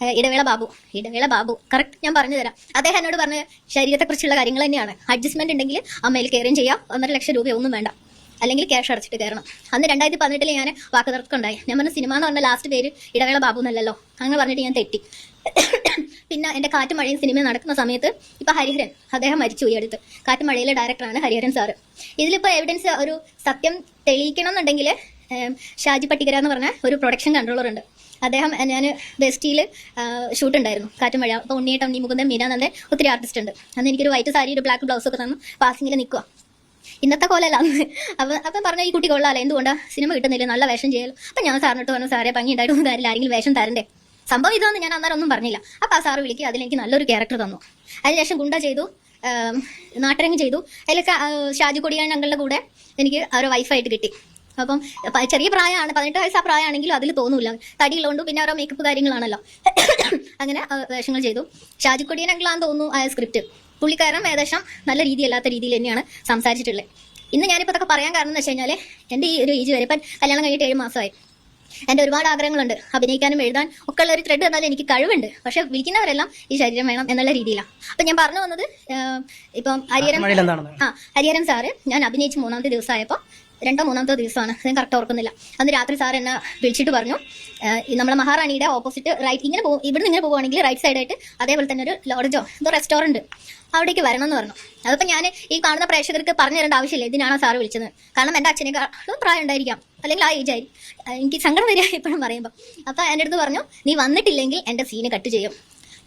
Idavela Babu Idavela Babu. Correct ഞാൻ പറഞ്ഞു തരാം. അദ്ദേഹം എന്നോട് പറഞ്ഞ ശരീരത്തെക്കുറിച്ചുള്ള കാര്യങ്ങൾ തന്നെയാണ്. അഡ്ജസ്റ്റ്മെന്റ് ഉണ്ടെങ്കിൽ അമ്മയിൽ കയറുകയും ചെയ്യാം. ഒന്നര ലക്ഷം രൂപയൊന്നും വേണ്ട. അല്ലെങ്കിൽ ക്യാഷ് അടച്ചിട്ട് കയറണം. അന്ന് രണ്ടായിരത്തി പതിനെട്ടിൽ ഞാൻ വാക്ക് തർക്കമുണ്ടായി ഞാൻ പറഞ്ഞ സിനിമ എന്ന് പറഞ്ഞ ലാസ്റ്റ് പേര് ഇടവേള ബാബു എന്നല്ലല്ലോ. അങ്ങനെ പറഞ്ഞിട്ട് ഞാൻ തെറ്റി. പിന്നെ എന്റെ കാറ്റ് മഴയും സിനിമ നടക്കുന്ന സമയത്ത് ഇപ്പൊ ഹരിഹരൻ അദ്ദേഹം മരിച്ചു ഈ അടുത്ത്. കാറ്റ് മഴയിലെ ഡയറക്ടറാണ് ഹരിഹരൻ സാറ് ഇതിലിപ്പോൾ എവിഡൻസ് ഒരു സത്യം തെളിയിക്കണം എന്നുണ്ടെങ്കിൽ ഷാജി പട്ടികര എന്ന് പറഞ്ഞ ഒരു പ്രൊഡക്ഷൻ കൺട്രോളർ ഉണ്ട്. അദ്ദേഹം ഞാൻ ബെസ്റ്റിയിൽ ഷൂട്ട് ഉണ്ടായിരുന്നു. കാറ്റും മഴ. അപ്പോൾ ഉണ്ണിയേട്ടൻ ഉണ്ണി മുകുന്ദൻ മീനാനന്ദൻ ഒത്തിരി ആർട്ടിസ്റ്റ് ഉണ്ട്. അന്ന് എനിക്കൊരു വൈറ്റ് സാരി ഒരു ബ്ലാക്ക് ബ്ലൗസ് ഒക്കെ തന്നു. പാസിങ്ങിൽ നിൽക്കുക ഇന്നത്തെ കോലല്ല അപ്പം അപ്പം പറഞ്ഞ ഈ കുട്ടി കൊള്ളാലോ. എന്തുകൊണ്ടാണ് സിനിമ കിട്ടുന്നില്ല? നല്ല വേഷം ചെയ്യലോ. അപ്പം ഞാൻ സാറിനോട്ട് പറഞ്ഞു സാറേ ഭംഗി ഉണ്ടായിട്ടൊന്നും കാര്യമില്ല ആരെങ്കിലും വേഷം തരണ്ടേ? സംഭവം ഇതാണെന്ന് ഞാൻ അന്നേരം ഒന്നും പറഞ്ഞില്ല. അപ്പം ആ സാറ് വിളിക്കുക അതിലെനിക്ക് നല്ലൊരു ക്യാരക്ടർ തന്നു. അതിനുശേഷം ഗുണ്ട ചെയ്തു നാട്ടരങ്ങ് ചെയ്തു. അതിലൊക്കെ ഷാജി കൊടിയാൻ ഞങ്ങളുടെ കൂടെ എനിക്ക് ഒരു വൈഫായിട്ട് കിട്ടി. അപ്പം ചെറിയ പ്രായമാണ് പതിനെട്ട് വയസ്സ് ആ പ്രായമാണെങ്കിലും അതിൽ തോന്നൂല. തടിയുള്ളതുകൊണ്ട് പിന്നെ ഓരോ മേക്കപ്പ് കാര്യങ്ങളാണല്ലോ. അങ്ങനെ വേഷങ്ങൾ ചെയ്തു. ഷാജി കൊടിയൻ അങ്കിളാന്ന് തോന്നുന്നു ആ സ്ക്രിപ്റ്റ് പുള്ളിക്കാരൻ ഏകദേശം നല്ല രീതിയല്ലാത്ത രീതിയിൽ തന്നെയാണ് സംസാരിച്ചിട്ടുള്ളത്. ഇന്ന് ഞാനിപ്പോൾ ഇതൊക്കെ പറയാൻ കാരണം എന്ന് വെച്ച് കഴിഞ്ഞാൽ എന്റെ ഈ ഒരു ഏജ് വരെ ഇപ്പം കല്യാണം കഴിഞ്ഞിട്ട് ഏഴ് മാസമായി. എന്റെ ഒരുപാട് ആഗ്രഹങ്ങളുണ്ട്. അഭിനയിക്കാനും എഴുതാൻ ഒക്കെ ഉള്ള ഒരു ത്രെഡ് തന്നാൽ എനിക്ക് കഴിവുണ്ട്. പക്ഷെ വിളിക്കുന്നവരെല്ലാം ഈ ശരീരം വേണം എന്നുള്ള രീതിയിലാണ് അപ്പം ഞാൻ പറഞ്ഞു വന്നത് ഇപ്പം എന്താണെന്ന്? ആ ഹരിഹരൻ സാറ് ഞാൻ അഭിനയിച്ച് മൂന്നാമത്തെ ദിവസമായപ്പോൾ രണ്ടോ മൂന്നാമത്തെ ദിവസമാണ്. ഞാൻ കറക്റ്റ് ഓർക്കുന്നില്ല. അന്ന് രാത്രി സാർ എന്നെ വിളിച്ചിട്ട് പറഞ്ഞു നമ്മളെ മഹാറാണിയുടെ ഓപ്പോസിറ്റ് റൈറ്റ് ഇങ്ങനെ പോകും ഇവിടുന്ന് ഇങ്ങനെ പോകുവാണെങ്കിൽ റൈറ്റ് സൈഡായിട്ട് അതേപോലെ തന്നെ ഒരു ലോഡ്ജോ എന്തോ റെസ്റ്റോറന്റ് അവിടേക്ക് വരണം എന്ന് പറഞ്ഞു. അതിപ്പോൾ ഞാൻ ഈ കാണുന്ന പ്രേക്ഷകർക്ക് പറഞ്ഞു തരേണ്ട ആവശ്യമില്ല. ഇതിനാണ് സാർ വിളിച്ചത്. കാരണം എന്റെ അച്ഛനേക്കാളും പ്രായം ഉണ്ടായിരിക്കാം. അല്ലെങ്കിൽ ആ ഏജ് എനിക്ക് സങ്കടം വരിക എപ്പോഴും പറയുമ്പോൾ അപ്പോൾ എന്റെ അടുത്ത് പറഞ്ഞു നീ വന്നിട്ടില്ലെങ്കിൽ എന്റെ സീന് കട്ട് ചെയ്യും.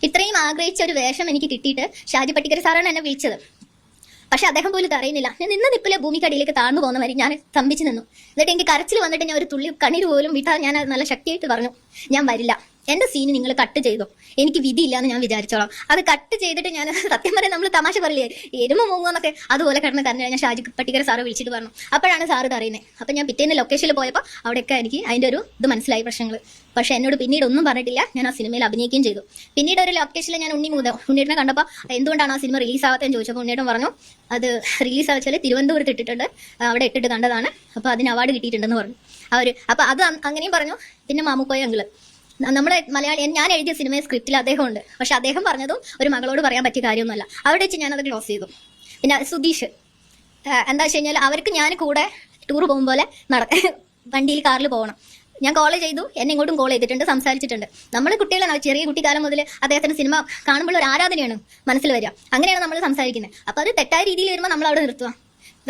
ഇത്രയും ആഗ്രഹിച്ച ഒരു വേഷം എനിക്ക് കിട്ടിയിട്ട് ഷാജി പട്ടിക്കര സാറാണ് എന്നെ വിളിച്ചത്. പക്ഷെ അദ്ദേഹം പോലും അറിയുന്നില്ല. ഞാൻ നിന്ന നിപ്പിലെ ഭൂമിക്കടിയിലേക്ക് താഴ്ന്നു പോകുന്ന മാതിരി ഞാൻ സ്തംഭിച്ചു നിന്നു. എന്നിട്ട് എനിക്ക് കരച്ചിൽ വന്നിട്ട് ഞാൻ ഒരു തുള്ളി കണ്ണീര് പോലും വിട്ടാൽ ഞാൻ നല്ല ശക്തിയായിട്ട് പറഞ്ഞു. ഞാൻ വരില്ല. എന്റെ സീന് നിങ്ങൾ കട്ട് ചെയ്തോ. എനിക്ക് വിധിയില്ല എന്ന് ഞാൻ വിചാരിച്ചോളാം. അത് കട്ട് ചെയ്തിട്ട് ഞാൻ സത്യം പറയാൻ നമ്മൾ തമാശ പറയില്ലേ? എരുമ മൂങ്ങുന്നൊക്കെ അതുപോലെ കിടന്ന് കരഞ്ഞു ഞാൻ ഷാജി പട്ടിക്കര സാറ് വിളിച്ചിട്ട് പറഞ്ഞു. അപ്പോഴാണ് സാറ് ഇത് അറിയുന്നത് അപ്പം ഞാൻ പിറ്റേന്ന് ലൊക്കേഷനിൽ പോയപ്പോൾ അവിടെയൊക്കെ എനിക്ക് അതിന്റെ ഒരു ഇത് മനസ്സിലായി പ്രശ്നങ്ങൾ പക്ഷെ എന്നോട് പിന്നീട് ഒന്നും പറഞ്ഞിട്ടില്ല. ഞാൻ ആ സിനിമയിൽ അഭിനയിക്കുകയും ചെയ്തു. പിന്നീട് ഒരു ലൊക്കേഷനിൽ ഞാൻ ഉണ്ണി മൂത ഉണ്ണിയേട്ടനെ കണ്ടപ്പോൾ എന്തുകൊണ്ടാണ് ആ സിനിമ റിലീസ് ആവാത്തതെന്ന് ചോദിച്ചപ്പോൾ ഉണ്ണിയേട്ടൻ പറഞ്ഞു അത് റിലീസ് ആവച്ചാൽ തിരുവനന്തപുരത്ത് ഇട്ടിട്ടുണ്ട്. അവിടെ ഇട്ടിട്ട് കണ്ടതാണ്. അപ്പോൾ അതിന് അവാർഡ് കിട്ടിയിട്ടുണ്ടെന്ന് പറഞ്ഞു. അവർ അപ്പോൾ അത് അങ്ങനെയും പറഞ്ഞു. പിന്നെ മാമുക്കോയ അങ്കിൾ നമ്മുടെ മലയാളി ഞാൻ എഴുതിയ സിനിമ സ്ക്രിപ്റ്റിൽ അദ്ദേഹം ഉണ്ട് പക്ഷെ അദ്ദേഹം പറഞ്ഞതും ഒരു മകളോട് പറയാൻ പറ്റിയ കാര്യമൊന്നുമല്ല അവിടെ വെച്ച് ഞാനത് ക്ലോസ് ചെയ്തു. പിന്നെ സുധീഷ്. എന്താ വെച്ച് കഴിഞ്ഞാൽ അവർക്ക് ഞാൻ കൂടെ ടൂർ പോകും പോലെ നട വണ്ടിയിൽ കാറിൽ പോകണം. ഞാൻ കോൾ ചെയ്തു. എന്നെ ഇങ്ങോട്ടും കോൾ ചെയ്തിട്ടുണ്ട് സംസാരിച്ചിട്ടുണ്ട്. നമ്മൾ കുട്ടികളാണ് ചെറിയ കുട്ടിക്കാലം മുതൽ അദ്ദേഹത്തിന്റെ സിനിമ കാണുമ്പോൾ ഒരു ആരാധനയാണ് മനസ്സിൽ വരിക. അങ്ങനെയാണ് നമ്മൾ സംസാരിക്കുന്നത് അപ്പോൾ അത് തെറ്റായ രീതിയിൽ വരുമ്പോൾ നമ്മൾ അവിടെ നിർത്തുക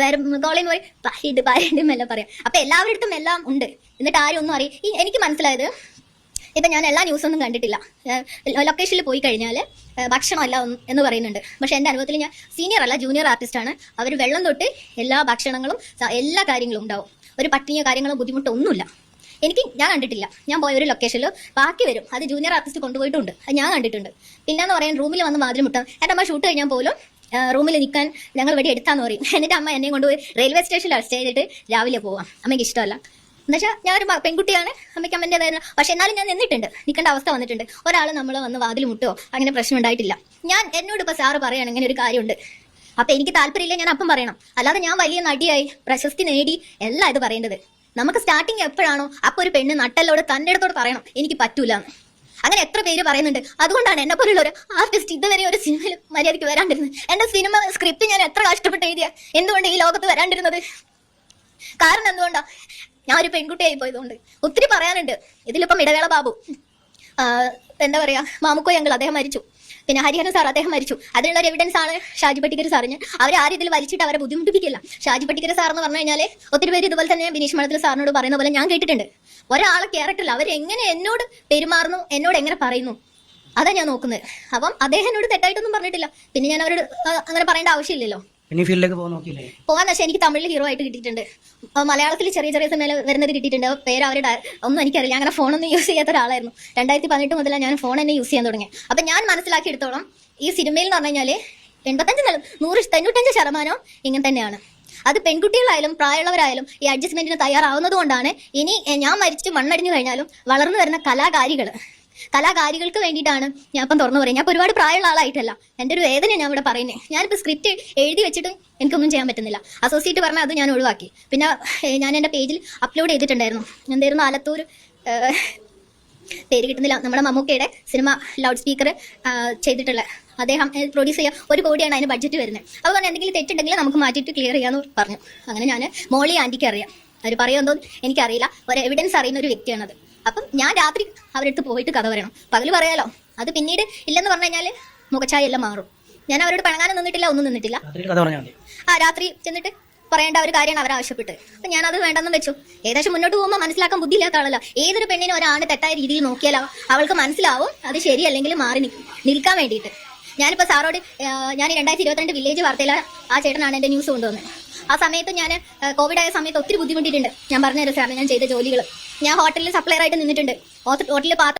വേറെ കോളേജിൽ പോയി പാരിയുണ്ട് പാരിണ്ട് എല്ലാം പറയാം. അപ്പൊ എല്ലാവരുടെ അടുത്തും എല്ലാം ഉണ്ട്. എന്നിട്ട് ആരും ഒന്നും അറിയും എനിക്ക് മനസ്സിലായത് ഇപ്പം ഞാൻ എല്ലാ ന്യൂസൊന്നും കണ്ടിട്ടില്ല. ലൊക്കേഷനിൽ പോയി കഴിഞ്ഞാൽ ഭക്ഷണമല്ല എന്ന് പറയുന്നുണ്ട്. പക്ഷെ എന്റെ അനുഭവത്തിൽ ഞാൻ സീനിയർ അല്ല ജൂനിയർ ആർട്ടിസ്റ്റാണ് അവർ വെള്ളം തൊട്ട് എല്ലാ ഭക്ഷണങ്ങളും എല്ലാ കാര്യങ്ങളും ഉണ്ടാവും. ഒരു പട്ടിണിയോ കാര്യങ്ങളോ ബുദ്ധിമുട്ടോ ഒന്നുമില്ല. എനിക്ക് ഞാൻ കണ്ടിട്ടില്ല. ഞാൻ പോയ ഒരു ലൊക്കേഷനിൽ ബാക്കി വരും. അത് ജൂനിയർ ആർട്ടിസ്റ്റ് കൊണ്ടുപോയിട്ടുണ്ട്. അത് ഞാൻ കണ്ടിട്ടുണ്ട്. പിന്നെന്ന് പറയാൻ റൂമിൽ വന്ന് മാതിരി മുട്ടാം എന്റെ അമ്മ ഷൂട്ട് കഴിഞ്ഞാൽ പോലും റൂമിൽ നിൽക്കാൻ ഞങ്ങൾ വെടി എടുത്താന്ന് പറയും. എന്നിട്ട് അമ്മ എന്നെ കൊണ്ടുപോയി റെയിൽവേ സ്റ്റേഷനിൽ അറസ്റ്റ് ചെയ്തിട്ട് രാവിലെ പോവാം. അമ്മയ്ക്ക് ഇഷ്ടമല്ല. എന്നുവെച്ചാൽ ഞാൻ ഒരു പെൺകുട്ടിയാണ് അമ്മയ്ക്ക് അമ്മന്റെതായ പക്ഷെ എന്നാലും ഞാൻ നിന്നിട്ടുണ്ട്. നിൽക്കേണ്ട അവസ്ഥ വന്നിട്ടുണ്ട്. ഒരാൾ നമ്മൾ വന്ന് വാതിൽ മുട്ടോ അങ്ങനെ പ്രശ്നം ഉണ്ടായിട്ടില്ല. ഞാൻ എന്നോട് ഇപ്പോൾ സാറ് പറയാണ് ഇങ്ങനെ ഒരു കാര്യമുണ്ട്. അപ്പൊ എനിക്ക് താല്പര്യമില്ല ഞാൻ അപ്പം പറയണം. അല്ലാതെ ഞാൻ വലിയ നടിയായി പ്രശസ്തി നേടി എല്ലാം ഇത് പറയേണ്ടത്. നമുക്ക് സ്റ്റാർട്ടിങ് എപ്പോഴാണോ അപ്പോൾ ഒരു പെണ്ണ് നട്ടല്ലോട് തന്റെ അടുത്തോട് പറയണം എനിക്ക് പറ്റൂല അങ്ങനെ എത്ര പേര് പറയുന്നുണ്ട്. അതുകൊണ്ടാണ് എന്നെ പോലുള്ള ഒരു ആർട്ടിസ്റ്റ് ഇതുവരെ ഒരു സിനിമയിൽ മര്യാദയ്ക്ക് വരാണ്ടിരുന്നത്. എന്റെ സിനിമ സ്ക്രിപ്റ്റ് ഞാൻ എത്ര കഷ്ടപ്പെട്ട് എഴുതിയ? എന്തുകൊണ്ട് ഈ ലോകത്ത് വരാണ്ടിരുന്നത്? കാരണം എന്തുകൊണ്ടാ? ഞാൻ ഒരു പെൺകുട്ടിയായി പോയതുകൊണ്ട്. ഒത്തിരി പറയാനുണ്ട്. ഇതിലിപ്പം ഇടവേള ബാബു. എന്താ പറയാ? മാമുക്കോ ഞങ്ങൾ അദ്ദേഹം മരിച്ചു. പിന്നെ ഹരിഹരൻ സാർ അദ്ദേഹം മരിച്ചു. അതിനുള്ള ഒരു എവിഡൻസ് ആണ് ഷാജി പട്ടിക്കർ സാറിന് അവർ ആരും ഇതിൽ വലിച്ചിട്ട് അവരെ ബുദ്ധിമുട്ടിപ്പിക്കില്ല. ഷാജി പട്ടിക്കർ സാർ എന്ന് പറഞ്ഞു കഴിഞ്ഞാൽ ഒത്തിരി പേര് ഇതുപോലെ തന്നെ ബിനീഷ് മഠത്തിൽ സാറിനോട് പറയുന്ന പോലെ ഞാൻ കേട്ടിട്ടുണ്ട്. ഒരാളെ അവർ എങ്ങനെ എന്നോട് പെരുമാറുന്നു? എന്നോട് എങ്ങനെ പറയുന്നു? അതാ ഞാൻ നോക്കുന്നത്. അപ്പം അദ്ദേഹം എന്നോട് തെറ്റായിട്ടൊന്നും പറഞ്ഞിട്ടില്ല. പിന്നെ ഞാൻ അവരോട് അങ്ങനെ പറയേണ്ട ആവശ്യമില്ലല്ലോ. ഈ ഫീൽഡിലേക്ക് പോകാൻ നോക്കിയില്ലേ? പോകാൻ വെച്ചാൽ എനിക്ക് തമിഴിൽ ഹീറോ ആയിട്ട് കിട്ടിയിട്ടുണ്ട്. മലയാളത്തിൽ ചെറിയ ചെറിയ സിനിമയിൽ വരുന്നത് കിട്ടിയിട്ടുണ്ട്. പേര് അവരുടെ ഒന്നും എനിക്കറിയില്ല. അങ്ങനെ ഫോണൊന്നും യൂസ് ചെയ്യാത്ത ഒരാളായിരുന്നു. രണ്ടായിരത്തി പതിനെട്ട് മുതലാണ് ഞാൻ ഫോൺ തന്നെ യൂസ് ചെയ്യാൻ തുടങ്ങി അപ്പൊ ഞാൻ മനസ്സിലാക്കിയെടുത്തോളം ഈ സിനിമയിൽ എന്ന് പറഞ്ഞു കഴിഞ്ഞാൽ എൺപത്തഞ്ച് നൂറ് തൊണ്ണൂറ്റഞ്ച് ശതമാനം ഇങ്ങനെ തന്നെയാണ്. അത് പെൺകുട്ടികളായാലും പ്രായമുള്ളവരായാലും ഈ അഡ്ജസ്റ്റ്മെന്റിന് തയ്യാറാവുന്നത് കൊണ്ടാണ് ഇനി ഞാൻ മരിച്ചിട്ട് മണ്ണടിഞ്ഞു കഴിഞ്ഞാലും വളർന്നു വരുന്ന കലാകാരികൾ കലാകാരികൾക്ക് വേണ്ടിയിട്ടാണ് ഞാൻ ഇപ്പം തുറന്നു പറയുന്നത്. ഞാൻ ഒരുപാട് പ്രായമുള്ള ആളായിട്ടല്ല. എന്റെ ഒരു വേദന ഞാൻ ഇവിടെ പറയുന്നത്. ഞാനിപ്പോൾ സ്ക്രിപ്റ്റ് എഴുതി വെച്ചിട്ടും എനിക്കൊന്നും ചെയ്യാൻ പറ്റുന്നില്ല. അസോസിയേറ്റ് പറഞ്ഞാൽ അത് ഞാൻ ഒഴിവാക്കി. പിന്നെ ഞാൻ എന്റെ പേജിൽ അപ്ലോഡ് ചെയ്തിട്ടുണ്ടായിരുന്നു. എന്തായിരുന്നു? ആലത്തൂർ പേര് കിട്ടുന്നില്ല. നമ്മുടെ മമ്മൂക്കയുടെ സിനിമ ലൗഡ് സ്പീക്കർ ചെയ്തിട്ടുള്ള അദ്ദേഹം പ്രൊഡ്യൂസ് ചെയ്യാൻ ഒരു കോടിയാണ് അതിന് ബഡ്ജറ്റ് വരുന്നത്. അപ്പോൾ പറഞ്ഞു എന്തെങ്കിലും തെറ്റുണ്ടെങ്കിൽ നമുക്ക് മാറ്റിയിട്ട് ക്ലിയർ ചെയ്യാമെന്ന് പറഞ്ഞു. അങ്ങനെ ഞാൻ മോളി ആന്റിക്ക് അറിയാം. അവർ പറയുമെന്തോ എനിക്കറിയില്ല. ഒരു എവിഡൻസ് അറിയുന്ന ഒരു വ്യക്തിയാണത്. അപ്പം ഞാൻ രാത്രി അവരടുത്ത് പോയിട്ട് കഥ പറയണം. പകൽ പറയാലോ? അത് പിന്നീട് ഇല്ലെന്ന് പറഞ്ഞു കഴിഞ്ഞാൽ മുഖച്ചായ എല്ലാം മാറും. ഞാൻ അവരോട് പഴങ്ങാനും നിന്നിട്ടില്ല ഒന്നും നിന്നിട്ടില്ല. ആ രാത്രി ചെന്നിട്ട് പറയേണ്ട ഒരു കാര്യമാണ് അവർ ആവശ്യപ്പെട്ടത് അപ്പൊ ഞാൻ അത് വേണ്ടെന്ന് വെച്ചു. ഏകദേശം മുന്നോട്ട് പോകുമ്പോൾ മനസ്സിലാക്കാൻ ബുദ്ധിയില്ലാത്ത ആളല്ല. ഏതൊരു പെണ്ണിനെ ഒരാണ് തെറ്റായ രീതിയിൽ നോക്കിയാലോ അവൾക്ക് മനസ്സിലാവും അത് ശരിയല്ലെങ്കിൽ മാറി നിൽക്കും നിൽക്കാൻ വേണ്ടിയിട്ട്. ഞാനിപ്പോൾ സാറോട് ഞാൻ രണ്ടായിരത്തി ഇരുപത്തിരണ്ട് വില്ലേജ് വാർത്തയിൽ ആ ചേട്ടനാണ് എന്റെ ന്യൂസ് കൊണ്ടുവന്നത്. ആ സമയത്ത് ഞാൻ കോവിഡ് ആയ സമയത്ത് ഒത്തിരി ബുദ്ധിമുട്ടിയിട്ടുണ്ട്. ഞാൻ പറഞ്ഞുതരാം സാറിന് ഞാൻ ചെയ്ത ജോലികൾ ഞാൻ ഹോട്ടലിൽ സപ്ലയർ ആയിട്ട് നിന്നിട്ടുണ്ട് ഹോട്ടലിൽ പാത്രം